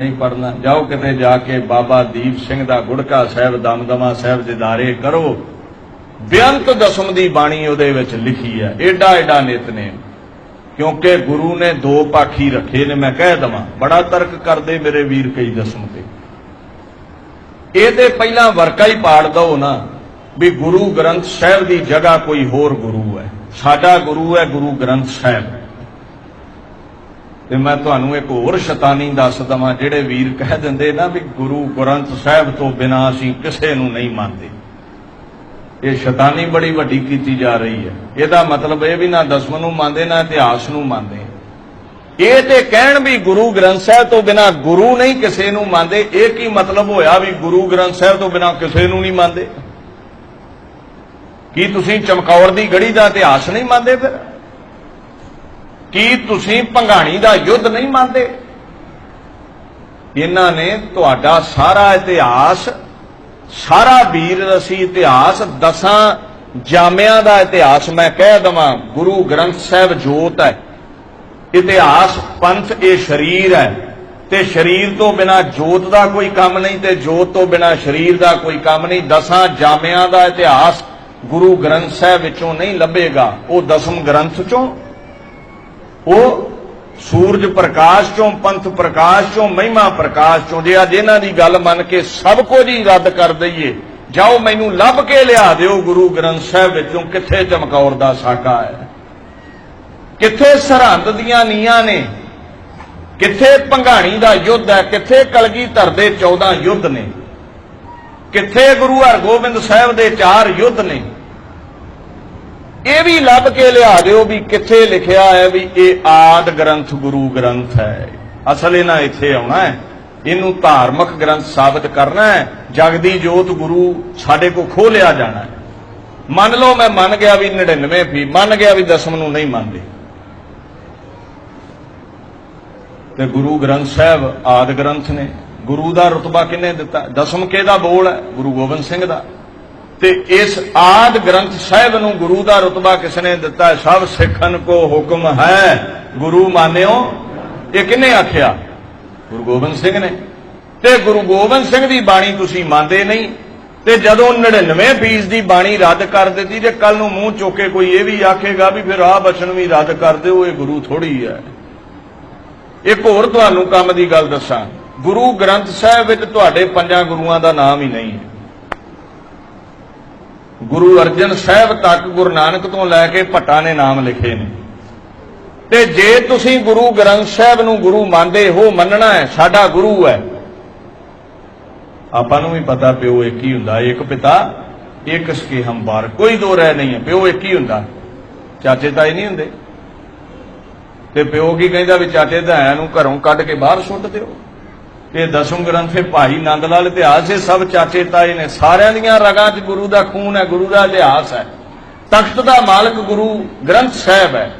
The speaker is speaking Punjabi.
ਨਹੀਂ ਪੜਨਾ ਜਾਓ ਕਿਤੇ ਜਾ ਕੇ ਬਾਬਾ ਦੀਪ ਸਿੰਘ ਦਾ ਗੁੜਕਾ ਸਾਹਿਬ, ਦਮਦਮਾ ਸਾਹਿਬ ਦਿਦਾਰੇ ਕਰੋ। ਬੇਅੰਤ ਦਸਮ ਦੀ ਬਾਣੀ ਉਹਦੇ ਵਿੱਚ ਲਿਖੀ ਹੈ। ਏਡਾ ਏਡਾ ਨਿਤਨੇਮ ਕਿਉਂਕਿ ਗੁਰੂ ਨੇ ਦੋ ਪਾਖੀ ਰੱਖੇ ਨੇ, ਮੈਂ ਕਹਿ ਦਵਾਂ। ਬੜਾ ਤਰਕ ਕਰਦੇ ਮੇਰੇ ਵੀਰ ਕਈ ਦਸਮ ਤੇ। ਇਹ ਤੇ ਪਹਿਲਾਂ ਵਰਕਾ ਹੀ ਪਾੜ ਦਓ ਨਾ, ਵੀ ਗੁਰੂ ਗ੍ਰੰਥ ਸਾਹਿਬ ਦੀ ਜਗ੍ਹਾ ਕੋਈ ਹੋਰ ਗੁਰੂ ਹੈ। ਸਾਡਾ ਗੁਰੂ ਹੈ ਗੁਰੂ ਗ੍ਰੰਥ ਸਾਹਿਬ। ਤੇ ਮੈਂ ਤੁਹਾਨੂੰ ਇੱਕ ਹੋਰ ਸ਼ੈਤਾਨੀ ਦੱਸ ਦਵਾਂ, ਜਿਹੜੇ ਵੀਰ ਕਹਿ ਦਿੰਦੇ ਨਾ ਵੀ ਗੁਰੂ ਗ੍ਰੰਥ ਸਾਹਿਬ ਤੋਂ ਬਿਨਾਂ ਅਸੀਂ ਕਿਸੇ ਨੂੰ ਨਹੀਂ ਮੰਨਦੇ। ਇਹ ਸ਼ੈਤਾਨੀ ਬੜੀ ਵੱਡੀ ਕੀਤੀ ਜਾ ਰਹੀ ਹੈ। ਇਹਦਾ ਮਤਲਬ ਇਹ ਵੀ ਨਾ ਦਸਮ ਨੂੰ ਮੰਨਦੇ, ਨਾ ਇਤਿਹਾਸ ਨੂੰ ਮੰਨਦੇ। ਇਹ ਤੇ ਕਹਿਣ ਵੀ ਗੁਰੂ ਗ੍ਰੰਥ ਸਾਹਿਬ ਤੋਂ ਬਿਨਾਂ ਗੁਰੂ ਨਹੀਂ ਕਿਸੇ ਨੂੰ ਮੰਨਦੇ, ਇਹ ਕੀ ਮਤਲਬ ਹੋਇਆ ਵੀ ਗੁਰੂ ਗ੍ਰੰਥ ਸਾਹਿਬ ਤੋਂ ਬਿਨਾਂ ਕਿਸੇ ਨੂੰ ਨਹੀਂ ਮੰਨਦੇ? ਕੀ ਤੁਸੀਂ ਚਮਕੌਰ ਦੀ ਗੜੀ ਦਾ ਇਤਿਹਾਸ ਨਹੀਂ ਮੰਨਦੇ ਫਿਰ? ਕੀ ਤੁਸੀਂ ਭੰਗਾਣੀ ਦਾ ਯੁੱਧ ਨਹੀਂ ਮੰਨਦੇ? ਇਹਨਾਂ ਨੇ ਤੁਹਾਡਾ ਸਾਰਾ ਇਤਿਹਾਸ, ਸਾਰਾ ਵੀਰ ਰਸੀ ਇਤਿਹਾਸ ਦਸਾਂ ਜਾਮਿਆਂ ਦਾ ਇਤਿਹਾਸ ਮੈਂ ਕਹਿ ਦਵਾਂ, ਗੁਰੂ ਗ੍ਰੰਥ ਸਾਹਿਬ ਜੋਤ ਹੈ। ਇਤਿਹਾਸ ਪੰਥ ਇਹ ਸਰੀਰ ਹੈ ਤੇ ਸਰੀਰ ਤੋਂ ਬਿਨਾ ਜੋਤ ਦਾ ਕੋਈ ਕੰਮ ਨਹੀਂ ਤੇ ਜੋਤ ਤੋਂ ਬਿਨਾ ਸਰੀਰ ਦਾ ਕੋਈ ਕੰਮ ਨਹੀਂ। ਦਸਾਂ ਜਾਮਿਆਂ ਦਾ ਇਤਿਹਾਸ ਗੁਰੂ ਗ੍ਰੰਥ ਸਾਹਿਬ ਵਿੱਚੋਂ ਨਹੀਂ ਲੱਭੇਗਾ, ਉਹ ਦਸਮ ਗ੍ਰੰਥ ਚੋਂ। ਉਹ ਸੂਰਜ ਪ੍ਰਕਾਸ਼ ਚੋਂ, ਪੰਥ ਪ੍ਰਕਾਸ਼ ਚੋਂ, ਮਹਿਮਾ ਪ੍ਰਕਾਸ਼ ਚੋਂ ਜੇ ਅੱਜ ਇਹਨਾਂ ਦੀ ਗੱਲ ਮੰਨ ਕੇ ਸਭ ਕੁਝ ਹੀ ਰੱਦ ਕਰ ਦਈਏ, ਜਾਓ ਮੈਨੂੰ ਲੱਭ ਕੇ ਲਿਆ ਦਿਓ ਗੁਰੂ ਗ੍ਰੰਥ ਸਾਹਿਬ ਵਿੱਚੋਂ ਕਿੱਥੇ ਚਮਕੌਰ ਦਾ ਸਾਕਾ ਹੈ? ਕਿੱਥੇ ਸਰਹੰਦ ਦੀਆਂ ਨੀਆਂ ਨੇ? ਕਿੱਥੇ ਭੰਗਾਣੀ ਦਾ ਯੁੱਧ ਹੈ? ਕਿੱਥੇ ਕਲਗੀ ਧਰ ਦੇ 14 ਯੁੱਧ ਨੇ? ਕਿੱਥੇ ਗੁਰੂ ਹਰਗੋਬਿੰਦ ਸਾਹਿਬ ਦੇ ਚਾਰ ਯੁੱਧ ਨੇ? ਇਹ ਵੀ ਲੱਭ ਕੇ ਲਿਆ ਦਿਓ ਵੀ ਕਿੱਥੇ ਲਿਖਿਆ ਹੈ ਵੀ ਇਹ ਆਦ ਗ੍ਰੰਥ ਗੁਰੂ ਗ੍ਰੰਥ ਹੈ। ਅਸਲ ਇਹਨਾਂ ਇੱਥੇ ਆਉਣਾ ਹੈ। ਇਹਨੂੰ ਧਾਰਮਿਕ ਗ੍ਰੰਥ ਸਾਬਤ ਕਰਨਾ ਹੈ। ਜਗਦੀ ਜੋਤ ਗੁਰੂ ਸਾਡੇ ਕੋ ਖੋ ਲਿਆ ਜਾਣਾ ਹੈ। ਮੰਨ ਲਓ ਮੈਂ ਮੰਨ ਗਿਆ ਵੀ 99 ਫੀ, ਮੰਨ ਗਿਆ ਵੀ ਦਸਮ ਨੂੰ ਨਹੀਂ ਮੰਨਦੇ। ਤੇ ਗੁਰੂ ਗ੍ਰੰਥ ਸਾਹਿਬ ਆਦ ਗ੍ਰੰਥ ਨੇ। ਗੁਰੂ ਦਾ ਰਤਬਾ ਕਿਹਨੇ ਦਿੱਤਾ? ਦਸਮ ਕਿਹਦਾ ਬੋਲ ਹੈ? ਗੁਰੂ ਗੋਬਿੰਦ ਸਿੰਘ ਦਾ। ਤੇ ਇਸ ਆਦ ਗ੍ਰੰਥ ਸਾਹਿਬ ਨੂੰ ਗੁਰੂ ਦਾ ਰਤਬਾ ਕਿਸਨੇ ਦਿੱਤਾ? ਸਭ ਸਿੱਖਨ ਕੋ ਹੁਕਮ ਹੈ। ਗੁਰੂ ਮਾਨਿਓ, ਇਹ ਕਿਹਨੇ ਆਖਿਆ? ਗੁਰੂ ਗੋਬਿੰਦ ਸਿੰਘ ਨੇ। ਤੇ ਗੁਰੂ ਗੋਬਿੰਦ ਸਿੰਘ ਦੀ ਬਾਣੀ ਤੁਸੀਂ ਮੰਨਦੇ ਨਹੀਂ। ਤੇ ਜਦੋਂ 99% ਦੀ ਬਾਣੀ ਰੱਦ ਕਰ ਦਿੱਤੀ ਤੇ ਕੱਲ ਨੂੰ ਮੂੰਹ ਚੁੱਕ ਕੇ ਕੋਈ ਇਹ ਵੀ ਆਖੇਗਾ ਵੀ ਫਿਰ ਆਹ ਬਚਨ ਵੀ ਰੱਦ ਕਰ ਦਿਓ, ਇਹ ਗੁਰੂ ਥੋੜੀ ਹੈ। ਇੱਕ ਹੋਰ ਤੁਹਾਨੂੰ ਕੰਮ ਦੀ ਗੱਲ ਦੱਸਾਂ। ਗੁਰੂ ਗ੍ਰੰਥ ਸਾਹਿਬ ਵਿੱਚ ਤੁਹਾਡੇ ਪੰਜਾਂ ਗੁਰੂਆਂ ਦਾ ਨਾਮ ਹੀ ਨਹੀਂ ਹੈ। ਗੁਰੂ ਅਰਜਨ ਸਾਹਿਬ ਤੱਕ ਗੁਰੂ ਨਾਨਕ ਤੋਂ ਲੈ ਕੇ ਭੱਟਾ ਨੇ ਨਾਮ ਲਿਖੇ ਨੇ। ਤੇ ਜੇ ਤੁਸੀਂ ਗੁਰੂ ਗ੍ਰੰਥ ਸਾਹਿਬ ਨੂੰ ਗੁਰੂ ਮੰਨਦੇ ਹੋ, ਮੰਨਣਾ ਹੈ, ਸਾਡਾ ਗੁਰੂ ਹੈ। ਆਪਾਂ ਨੂੰ ਵੀ ਪਤਾ ਪਿਓ ਇੱਕ ਹੀ ਹੁੰਦਾ, ਇੱਕ ਪਿਤਾ, ਇੱਕ ਸਕੇ ਹੰਬਾਰ ਕੋਈ ਦੋ ਰਹਿ ਨਹੀਂ ਹੈ, ਪਿਓ ਇੱਕ ਹੀ ਹੁੰਦਾ। ਚਾਚੇ ਤਾਏ ਨਹੀਂ ਹੁੰਦੇ। ਤੇ ਪਿਓ ਕੀ ਕਹਿੰਦਾ ਵੀ ਚਾਚੇ ਧਾਇਆਂ ਨੂੰ ਘਰੋਂ ਕੱਢ ਕੇ ਬਾਹਰ ਸੁੱਟ ਦਿਓ। ਤੇ ਦਸਮ ਗ੍ਰੰਥੇ ਭਾਈ ਨੰਦ ਲਾਲ ਇਤਿਹਾਸ ਇਹ ਸਭ ਚਾਚੇ ਤਾਏ ਨੇ। ਸਾਰਿਆਂ ਦੀਆਂ ਰਗਾਂ 'ਚ ਗੁਰੂ ਦਾ ਖੂਨ ਹੈ, ਗੁਰੂ ਦਾ ਇਤਿਹਾਸ ਹੈ। ਤਖਤ ਦਾ ਮਾਲਕ ਗੁਰੂ ਗ੍ਰੰਥ ਸਾਹਿਬ ਹੈ।